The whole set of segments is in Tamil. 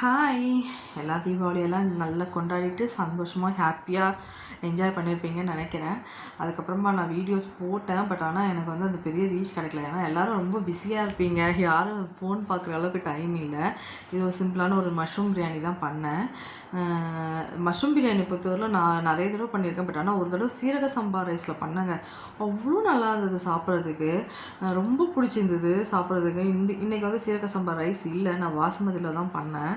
ஹாய் எல்லா தீபாவளியெல்லாம் நல்லா கொண்டாடிட்டு சந்தோஷமாக ஹாப்பியாக என்ஜாய் பண்ணியிருப்பீங்கன்னு நினைக்கிறேன். அதுக்கப்புறமா நான் வீடியோஸ் போட்டேன் பட் ஆனால் எனக்கு வந்து அந்த பெரிய ரீச் கிடைக்கல. ஏன்னா எல்லோரும் ரொம்ப பிஸியாக இருப்பீங்க. யாரும் ஃபோன் பார்க்குற அளவுக்கு டைம் இல்லை. இது ஒரு சிம்பிளான ஒரு மஷ்ரூம் பிரியாணி தான் பண்ணேன். மஷ்ரூம் பிரியாணி பொறுத்தவரையிலும் நான் நிறைய தடவை பண்ணியிருக்கேன் பட் ஆனால் ஒரு தடவை சீரக சம்பா ரைஸில் பண்ணேங்க. அவ்வளோ நல்லா இருந்தது சாப்பிட்றதுக்கு. ரொம்ப பிடிச்சிருந்தது சாப்பிட்றதுக்கு. இந்த இன்றைக்கி வந்து சீரக சம்பா ரைஸ் இல்லை. நான் வாசுமதியில் தான் பண்ணேன்.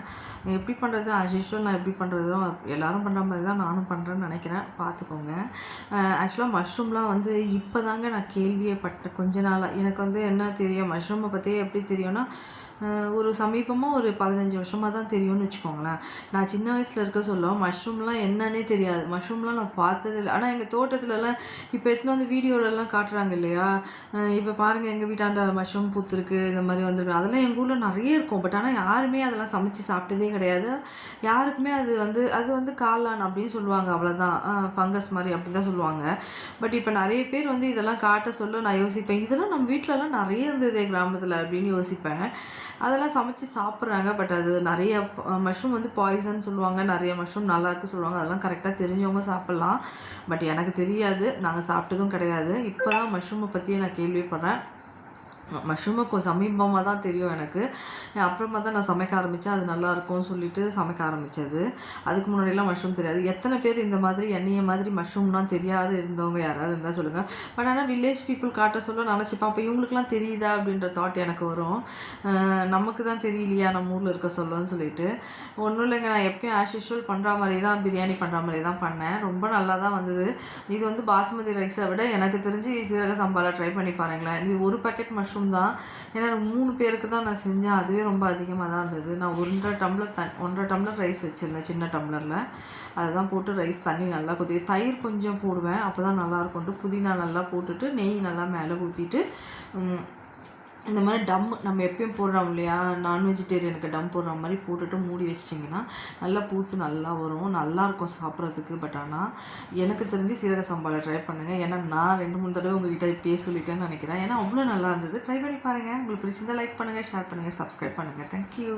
எப்படி பண்ணுறது ஆஸ் யூஷுவல் நான் எப்படி பண்ணுறதும் எல்லோரும் பண்ணுற மாதிரி தான் நானும் பண்ணுறேன்னு நினைக்கிறேன். பார்த்துக்கோங்க. ஆக்சுவலாக மஷ்ரூம்லாம் வந்து இப்போ தாங்க நான் கேள்வியே பட்டேன் கொஞ்ச நாளாக எனக்கு வந்து என்ன தெரியும் மஷ்ரூமை பற்றி எப்படி தெரியும்னா ஒரு சமீபமாக ஒரு பதினஞ்சு வருஷமாக தான் தெரியும்னு வச்சுக்கோங்களேன். நான் சின்ன வயசில் இருக்க சொல்ல மஷ்ரூம்லாம் என்னன்னே தெரியாது. மஷ்ரூம்லாம் நான் பார்த்தது இல்லை. ஆனால் எங்கள் தோட்டத்துலலாம் இப்போ எடுத்துன்னு வந்து வீடியோலலாம் காட்டுறாங்க இல்லையா? இப்போ பாருங்கள் எங்கள் வீட்டாண்ட மஷ்ரூம் பூத்துருக்கு இந்த மாதிரி வந்திருக்கு. அதெல்லாம் எங்கள் ஊரில் நிறைய இருக்கும். பட் ஆனால் யாருமே அதெல்லாம் சமைச்சு சாப்பிட்டதே கிடையாது. யாருக்குமே அது வந்து அது வந்து காளான் அப்படின்னு சொல்லுவாங்க அவ்வளோதான் ஃபங்கஸ் மாதிரி அப்படி தான் சொல்லுவாங்க. பட் இப்போ நிறைய பேர் வந்து இதெல்லாம் காட்ட சொல்ல நான் யோசிப்பேன். இதெல்லாம் நம்ம வீட்டிலலாம் நிறைய இருந்தது கிராமத்தில் அப்படின்னு யோசிப்பேன். அதெல்லாம் சமைச்சு சாப்பிட்றாங்க. பட் அது நிறைய மஷ்ரூம் வந்து பாய்சன் சொல்லுவாங்க. நிறைய மஷ்ரூம் நல்லாயிருக்கு சொல்லுவாங்க. அதெல்லாம் கரெக்டாக தெரிஞ்சவங்க சாப்பிட்லாம். பட் எனக்கு தெரியாது. நாங்கள் சாப்பிட்டதும் கிடையாது. இப்போ தான் மஷ்ரூமை பற்றியே நான் கேள்விப்படுறேன். மஷ்ரூமுக்கு சமீபமாக தான் தெரியும் எனக்கு. அப்புறமா தான் நான் சமைக்க ஆரம்பித்தேன் அது நல்லா இருக்கும்னு சொல்லிட்டு சமைக்க ஆரம்பித்தது அதுக்கு முன்னாடிலாம் மஷ்ரூம் தெரியாது. எத்தனை பேர் இந்த மாதிரி எண்ணெயை மாதிரி மஷ்ரூம்லாம் தெரியாது இருந்தவங்க யாராவது இருந்தால் சொல்லுங்கள் பட் ஆனால் வில்லேஜ் பீப்புள் காட்ட சொல்ல நினச்சிப்பேன். அப்போ இவங்களுக்குலாம் தெரியுதா அப்படின்ற தாட் எனக்கு வரும். நமக்கு தான் தெரியலையா? நம்ம ஊரில் இருக்க சொல்லுன்னு சொல்லிட்டு. ஒன்றும் இல்லைங்க. நான் எப்பயும் ஆஸ் யூஷுவல் பண்ணுற மாதிரி தான் பிரியாணி பண்ணுற மாதிரி தான் பண்ணேன். ரொம்ப நல்லா தான் வந்தது. இது வந்து பாஸ்மதி ரைஸை விட எனக்கு தெரிஞ்சு சீரக சம்பாவில் ட்ரை பண்ணி பாருங்களேன். இது ஒரு பேக்கெட் மஷ்ரூம் மஷ்ரூம் தான் ஏன்னா மூணு பேருக்கு தான் நான் செஞ்சேன். அதுவே ரொம்ப அதிகமாக தான் இருந்தது. நான் ஒன்றரை டம்ளர் த ஒன்றரை டம்ளர் ரைஸ் வச்சுருந்தேன் சின்ன டம்ளரில். அதை தான் போட்டு ரைஸ் தண்ணி நல்லா கொதி தயிர் கொஞ்சம் போடுவேன். அப்போ தான் நல்லாயிருக்கும்ட்டு புதினா நல்லா போட்டுட்டு நெய் நல்லா மேலே ஊற்றிட்டு இந்த மாதிரி டம் நம்ம எப்பயும் போடுறோம் இல்லையா? நான் வெஜிடேரியனுக்கு டம் போடுற மாதிரி போட்டுட்டு மூடி வச்சிட்டிங்கன்னா நல்லா பூத்து நல்லா வரும். நல்லாயிருக்கும் சாப்பிட்றதுக்கு. பட் ஆனால் எனக்கு தெரிஞ்சு சீரக சம்பாவில் ட்ரை பண்ணுங்கள் ஏன்னா நான் ரெண்டு மூணு தடவை உங்கள்கிட்ட இப்பயே சொல்லிட்டேன்னு நினைக்கிறேன். ஏன்னா அவ்வளோ நல்லா இருந்தது. ட்ரை பண்ணி பாருங்கள் உங்களுக்கு பிடிச்சிருந்தால் லைக் பண்ணுங்கள் ஷேர் பண்ணுங்கள் சப்ஸ்கிரைப் பண்ணுங்கள் தேங்க்யூ